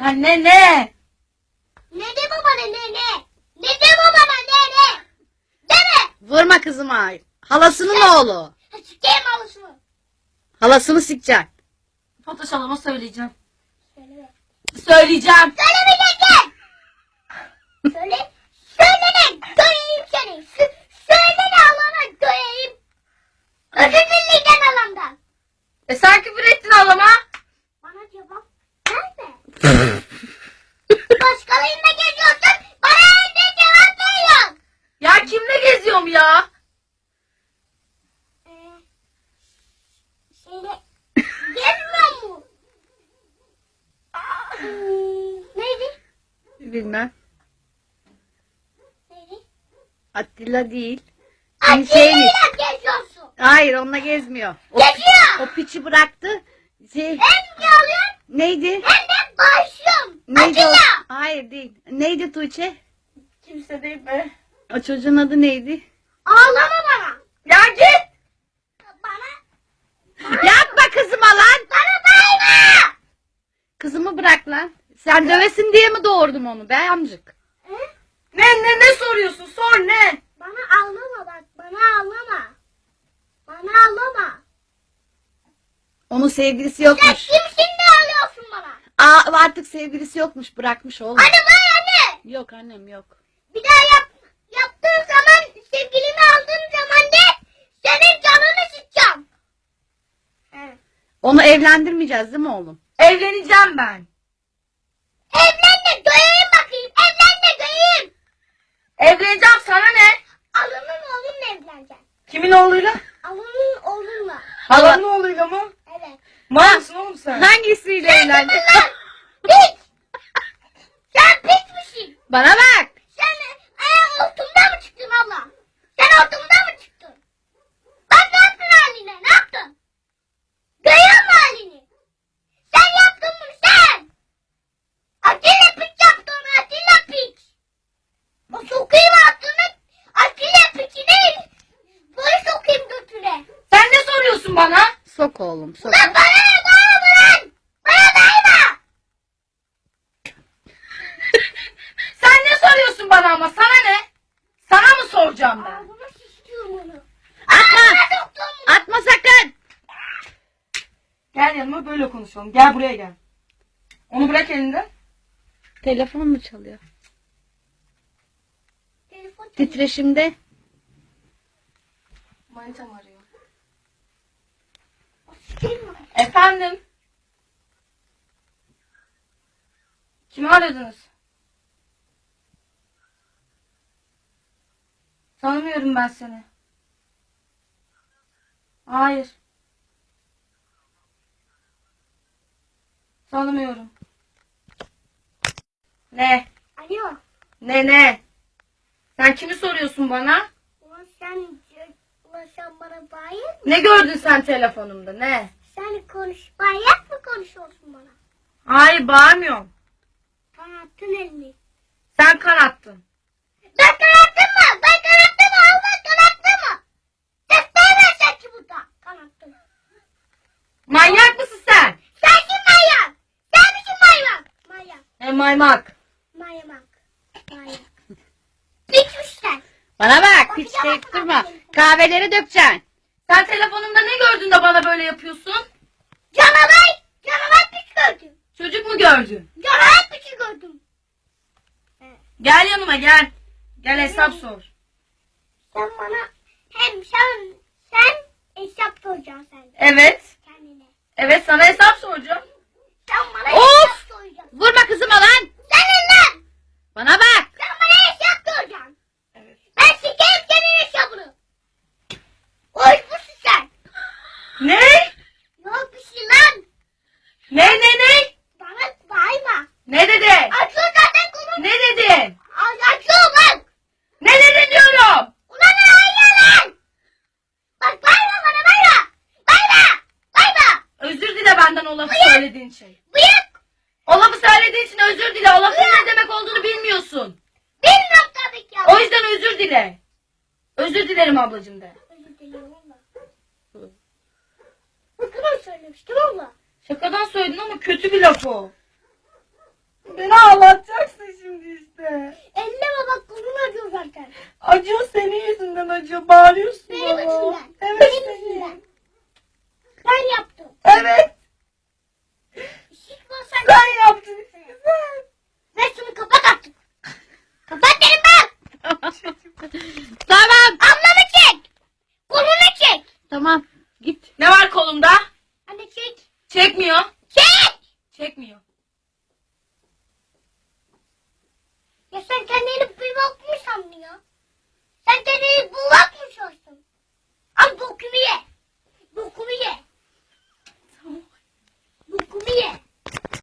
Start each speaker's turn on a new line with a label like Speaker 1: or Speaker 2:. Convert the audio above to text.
Speaker 1: Anne ne?
Speaker 2: Ne de babana ne ne? Ne de babana ne ne? Deme.
Speaker 3: Vurma kızıma. Halasının oğlu.
Speaker 2: Sikeyim alışımı.
Speaker 3: Halasını sikeceksin.
Speaker 1: Fatoş halama söyleyeceğim.
Speaker 2: Söyle.
Speaker 1: Söyleyeceğim.
Speaker 2: Söylemeyeceksin. Söyle. Söyle ne? Göreyim seni. Sö- söyle ne alana göreyim. Özür dileyeceksin alandan.
Speaker 1: E sen küfür ettin halama.
Speaker 2: Başkalarıyla geziyorsun. Bana evde cevap veriyorsun.
Speaker 1: Ya kimle geziyorum ya?
Speaker 2: Ee, şeyle gezmiyor mu? Neydi?
Speaker 3: Bilmem.
Speaker 2: Neydi?
Speaker 3: Attila değil. Şeyin-
Speaker 2: Atilla'yla geziyorsun.
Speaker 3: Hayır onunla gezmiyor. O,
Speaker 2: Geziyor.
Speaker 3: o piçi bıraktı. Şey,
Speaker 2: Hem çalıyorsun
Speaker 3: neydi?
Speaker 2: hem başlıyorsun.
Speaker 3: Neydi o?
Speaker 2: Atilla.
Speaker 3: Hayır değil. Neydi Tuğçe?
Speaker 1: Kimse değil be.
Speaker 3: O çocuğun adı neydi?
Speaker 2: Ağlama bana.
Speaker 1: Ya git.
Speaker 2: Bana.
Speaker 3: Yapma kızıma lan.
Speaker 2: Bana bayma.
Speaker 3: Kızımı bırak lan. Sen dövesin diye mi doğurdum onu be amcık?
Speaker 1: Ne ne ne soruyorsun? Sor ne?
Speaker 2: Bana ağlama bak. Bana ağlama. Bana ağlama.
Speaker 3: Onun sevgilisi yokmuş.
Speaker 2: ağlıyorsun bana?
Speaker 3: Aa, artık sevgilisi yokmuş bırakmış oğlum.
Speaker 2: Anne bana anne.
Speaker 3: Yok annem yok.
Speaker 2: Bir daha yap, yaptığın zaman sevgilimi aldığım zaman de senin canını sıkacağım. He.
Speaker 3: Onu evlendirmeyeceğiz değil mi oğlum?
Speaker 1: Evleneceğim ben.
Speaker 2: Evlen de göreyim bakayım. Evlen de göreyim.
Speaker 1: Evleneceğim sana ne?
Speaker 2: Alının oğlunla evleneceksin.
Speaker 1: Kimin oğluyla?
Speaker 2: Alının oğlunla.
Speaker 1: Halanın oğluyla mı?
Speaker 2: Evet.
Speaker 1: Mağarsın oğlum sen.
Speaker 3: Hangisiyle evlendi?
Speaker 2: Lan piç. Sen piçmişsin.
Speaker 3: Bana bak.
Speaker 2: Sen e, altımda mı çıktın abla? Sen altımda mı çıktın? Bak ne yaptın haline? Ne yaptın? Görüyor musun halini? Sen yaptın bunu sen. Atilla piç yaptı onu Atilla piç. O sokayım altına Atilla piçi değil. Böyle sokayım götüne.
Speaker 1: Sen ne soruyorsun bana?
Speaker 3: Sok oğlum sok.
Speaker 2: Lan bana ne bağırma lan? Bana dayma.
Speaker 1: Sen ne soruyorsun bana ama sana ne? Sana mı soracağım ben?
Speaker 2: Ağzıma şişiyorum onu.
Speaker 3: Atma.
Speaker 2: Ağzıma soktum bunu.
Speaker 3: Atma sakın.
Speaker 1: Yanıma böyle konuşalım. Gel buraya gel. Onu bırak elinden.
Speaker 3: Telefon mu çalıyor?
Speaker 2: Telefon çalıyor.
Speaker 3: Titreşimde.
Speaker 1: Manitam arıyor. Efendim? Kimi aradınız? Tanımıyorum ben seni. Hayır. Tanımıyorum. Ne?
Speaker 2: Alo.
Speaker 1: Ne ne? Sen kimi soruyorsun bana?
Speaker 2: Ulan sen, ulan sen bana bayır
Speaker 1: Ne gördün sen telefonumda ne?
Speaker 2: Sen konuş, bayrak mı konuşuyorsun bana?
Speaker 1: Hayır bağırmıyorum.
Speaker 2: Kanattın elini.
Speaker 1: Sen kanattın.
Speaker 2: Ben kanattım mı? Ben kanattım mı? Allah kanattı mı? Ses verme sen ki burada. Kanattın.
Speaker 1: Manyak mısın sen?
Speaker 2: Sensin manyak. Sen misin manyak?
Speaker 1: Maymak.
Speaker 2: Manyak. Manyak. Bitmiş sen.
Speaker 3: Bana bak hiç şey durma. Kahveleri dökeceksin.
Speaker 1: Sen telefonunda ne gördün de bana böyle yapıyorsun?
Speaker 2: Canavar. Canavar piç gördüm.
Speaker 1: Çocuk mu gördün?
Speaker 2: Canavar piçi gördüm.
Speaker 1: Gel yanıma gel. Gel hesap sor.
Speaker 2: Sen bana hem sen sen hesap soracaksın sen
Speaker 1: Evet.
Speaker 2: kendine.
Speaker 1: Evet sana hesap soracağım.
Speaker 2: Sen bana
Speaker 3: Of! Vurma kızıma lan.
Speaker 2: Senin lan!
Speaker 3: Bana bak.
Speaker 2: Sen bana hesap soracaksın.
Speaker 1: Evet.
Speaker 2: Ben sikeyim senin hesabını. Oymuşsun sen.
Speaker 1: Ne?
Speaker 2: Yok bir şey lan.
Speaker 1: Ne ne ne?
Speaker 2: Bana bağırma.
Speaker 1: Ne dedi?
Speaker 2: Açıyor zaten konu.
Speaker 1: Ne dedin?
Speaker 2: Ay, Açıyor bak.
Speaker 1: Ne dedin diyorum?
Speaker 2: Ulan ne ayıyor lan? Bak bağırma bana bağırma. Bağırma. Bağırma.
Speaker 1: Özür dile benden o lafı söylediğin şey. Söylediğin için özür dile. O lafın ne demek olduğunu bilmiyorsun.
Speaker 2: Bilmiyorum tabii ki.
Speaker 1: O yüzden özür dile. Özür dilerim ablacığım de.
Speaker 2: Özür dilerim abla. Bakın söylemiştim abla.
Speaker 1: Şakadan söyledin ama kötü bir laf o. Beni ağlatacaksın şimdi işte.
Speaker 2: Elleme bak kolun acıyor zaten.
Speaker 1: Acıyor senin yüzünden acıyor. Yüzümden.
Speaker 2: Tamam
Speaker 1: git.
Speaker 2: Ne var kolumda? Anne çek. Çekmiyor. Çek. Çekmiyor. Ya sen kendini